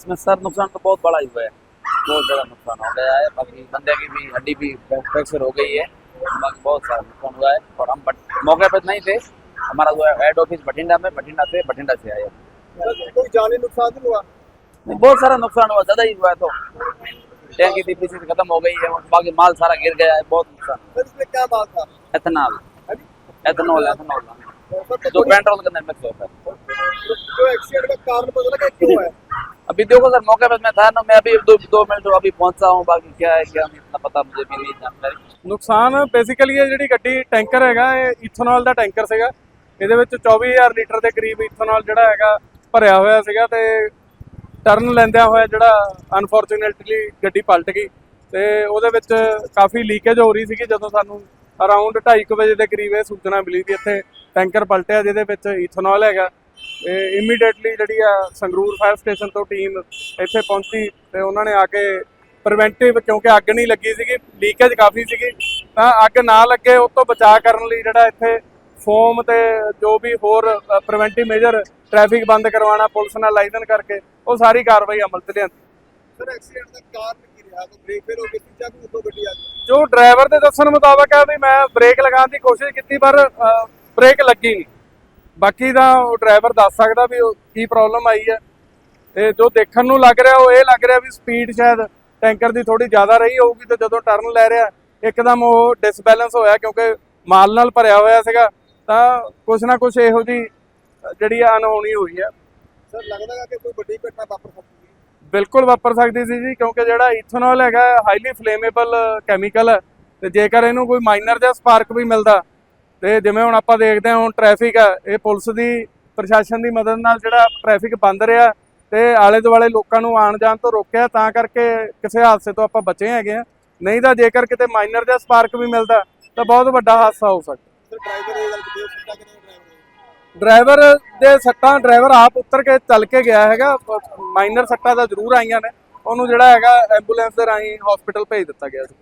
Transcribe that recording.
इसमें सर नुकसान तो बहुत बड़ा ही हुआ है। बहुत ज़्यादा नुकसान हो गया है। बाकी बंदे की भी हड्डी भी फ्रैक्चर हो गई है। बाकी बहुत सारा नुकसान हुआ है। और हम मौके पर नहीं थे। हमारा जो हेड ऑफ़िस बठिंडा में बठिंडा से बठिंडा से आए। कोई जानी नुकसान नहीं हुआ? बहुत सारा नुकसान हुआ ज़्यादा ही हुआ है तो। टैंकी थी पीछे खत्म हो गई है। बाकी माल सारा गिर गया है बहुत नुकसान। क्या बात था? एथनॉल। Ethanol ethanol. जो पेट्रोल के अंदर मिक्स होता है? अभी देखो सर मौके पर मैं था ना मैं अभी दो दो मिनट अभी पहुंचा हूँ बाकी क्या है क्या नहीं इतना पता मुझे भी नहीं जानकारी ਨੁਕਸਾਨ ਬੇਸਿਕਲੀ ਇਹ ਜਿਹੜੀ ਗੱਡੀ ਟੈਂਕਰ ਹੈਗਾ ਇਹ ਇਥਨੋਲ ਦਾ ਟੈਂਕਰ ਸੀਗਾ ਇਹਦੇ ਵਿੱਚ 24000 ਲੀਟਰ ਦੇ ਕਰੀਬ ਇਥਨੋਲ ਜਿਹੜਾ ਹੈਗਾ ਭਰਿਆ ਹੋਇਆ ਸੀਗਾ ਤੇ ਟਰਨ ਲੈਂਦਿਆਂ ਹੋਇਆ ਜਿਹੜਾ ਅਨਫੋਰਚੂਨੇਟਲੀ ਗੱਡੀ ਪਲਟ ਗਈ ਤੇ ਉਹਦੇ ਵਿੱਚ ਕਾਫੀ ਲੀਕੇਜ ਹੋ ਰਹੀ ਸੀਗੀ ਜਦੋਂ ਸਾਨੂੰ ਅਰਾਊਂਡ 2:30 ਵਜੇ ਦੇ ਕਰੀਬ ਇਹ ਸੂਚਨਾ ਮਿਲੀ ਵੀ ਇੱਥੇ ਟੈਂਕਰ ਪਲਟਿਆ ਜਿਹਦੇ ਵਿੱਚ ਇਥਨੋਲ ਹੈਗਾ ਤੇ ਇਮੀਡੀਏਟਲੀ ਜਿਹੜੀ ਆ ਸੰਗਰੂਰ ਫਾਇਰ ਸਟੇਸ਼ਨ ਤੋਂ ਟੀਮ ਇੱਥੇ ਪਹੁੰਚੀ ਤੇ ਉਹਨਾਂ ਨੇ ਆ ਕੇ ਪ੍ਰੀਵੈਂਟਿਵ ਕਿਉਂਕਿ ਅੱਗ ਨਹੀਂ ਲੱਗੀ ਸੀਗੀ ਲੀਕੇਜ ਕਾਫੀ ਸੀਗੀ ਤਾਂ ਅੱਗ ਨਾ ਲੱਗੇ ਉਸ ਤੋਂ ਬਚਾਅ ਕਰਨ ਲਈ ਜਿਹੜਾ ਇੱਥੇ ਫੋਮ ਤੇ ਜੋ ਵੀ ਹੋਰ ਪ੍ਰੀਵੈਂਟਿਵ ਮੇਜਰ ਟ੍ਰੈਫਿਕ ਬੰਦ ਕਰਵਾਉਣਾ ਪੁਲਿਸ ਨਾਲ ਲਾਇਸਨ ਕਰਕੇ ਉਹ ਸਾਰੀ ਕਾਰਵਾਈ ਅਮਲ ਤੇ ਲਿਆਂਦੀ। ਸਰ ਐਕਸੀਡੈਂਟ ਦਾ ਕਾਰਨ ਕੀ ਰਿਹਾ? ਕੋਈ ਬ੍ਰੇਕ ਫੇਲ ਹੋ ਗਈ ਸੀ ਜਾਂ ਕੋਈ ਗੱਡੀ ਆ ਗਈ? ਜੋ ਡਰਾਈਵਰ ਦੇ ਦੱਸਣ ਮੁਤਾਬਕ ਹੈ ਵੀ ਮੈਂ ਬ੍ਰੇਕ ਲਗਾਉਣ ਦੀ ਕੋਸ਼ਿਸ਼ ਕੀਤੀ ਪਰ ਬ੍ਰੇਕ ਲੱਗੀ ਨਹੀਂ। ਬਾਕੀ ਤਾਂ ਉਹ ਡਰਾਈਵਰ ਦੱਸ ਸਕਦਾ ਵੀ ਕੀ ਪ੍ਰੋਬਲਮ ਆਈ ਹੈ। ਤੇ ਜੋ ਦੇਖਣ ਨੂੰ ਲੱਗ ਰਿਹਾ ਉਹ ਇਹ ਲੱਗ ਰਿਹਾ ਵੀ ਸਪੀਡ ਸ਼ਾਇਦ ਟੈਂਕਰ ਦੀ ਥੋੜੀ ਜ਼ਿਆਦਾ ਰਹੀ ਹੋਊਗੀ ਤੇ ਜਦੋਂ ਟਰਨ ਲੈ ਰਿਹਾ ਇੱਕਦਮ ਉਹ ਡਿਸਬੈਲੈਂਸ ਹੋਇਆ ਕਿਉਂਕਿ ਮਾਲ ਨਾਲ ਭਰਿਆ ਹੋਇਆ ਸੀਗਾ ਤਾਂ ਕੁਛ ਨਾ ਕੁਛ ਇਹੋ ਜੀ ਜਿਹੜੀ ਅਨਹੋਣੀ ਹੋਈ ਹੈ। ਸਰ ਲੱਗਦਾ ਹੈ ਕਿ ਕੋਈ ਵੱਡੀ ਘਟਨਾ ਵਾਪਰ ਸਕਦੀ ਹੈ। ਬਿਲਕੁਲ ਵਾਪਰ ਸਕਦੀ ਸੀ ਜੀ ਕਿਉਂਕਿ ਜਿਹੜਾ ਇਥਨੋਲ ਹੈਗਾ ਹਾਈਲੀ ਫਲੇਮੇਬਲ ਕੈਮੀਕਲ ਹੈ। ਤੇ ਜੇਕਰ ਇਹਨੂੰ ਕੋਈ ਮਾਈਨਰ ਜਿਹਾ ਸਪਾਰਕ ਵੀ ਮਿਲਦਾ ਤੇ ਜਿਵੇਂ ਹੁਣ ਆਪਾਂ ਦੇਖਦੇ ਹਾਂ ਹੁਣ ਟ੍ਰੈਫਿਕ ਆ ਇਹ ਪੁਲਿਸ ਦੀ ਪ੍ਰਸ਼ਾਸਨ ਦੀ ਮਦਦ ਨਾਲ ਜਿਹੜਾ ਟ੍ਰੈਫਿਕ ਬੰਦ ਰਿਹਾ ਤੇ ਆਲੇ ਦੁਆਲੇ ਲੋਕਾਂ ਨੂੰ ਆਣ ਜਾਣ ਤੋਂ ਰੋਕਿਆ ਤਾਂ ਕਰਕੇ ਕਿਸੇ ਹਾਦਸੇ ਤੋਂ ਆਪਾਂ ਬਚੇ ਹੈਗੇ ਆ ਨਹੀਂ ਤਾਂ ਜੇਕਰ ਕਿਤੇ ਮਾਈਨਰ ਜਾਂ ਸਪਾਰਕ ਵੀ ਮਿਲਦਾ ਤਾਂ ਬਹੁਤ ਵੱਡਾ ਹਾਦਸਾ ਹੋ ਸਕਦਾ। ਡਰਾਈਵਰ ਦੇ ਸੱਟਾਂ ਡਰਾਈਵਰ ਆਪ ਉੱਤਰ ਕੇ ਚੱਲ ਕੇ ਗਿਆ ਹੈਗਾ ਮਾਈਨਰ ਸੱਟਾਂ ਤਾਂ ਜ਼ਰੂਰ ਆਈਆਂ ਨੇ ਉਹਨੂੰ ਜਿਹੜਾ ਹੈਗਾ ਐਂਬੂਲੈਂਸ ਦੇ ਰਾਹੀਂ ਹਸਪੀਟਲ ਭੇਜ ਦਿੱਤਾ ਗਿਆ ਸੀ।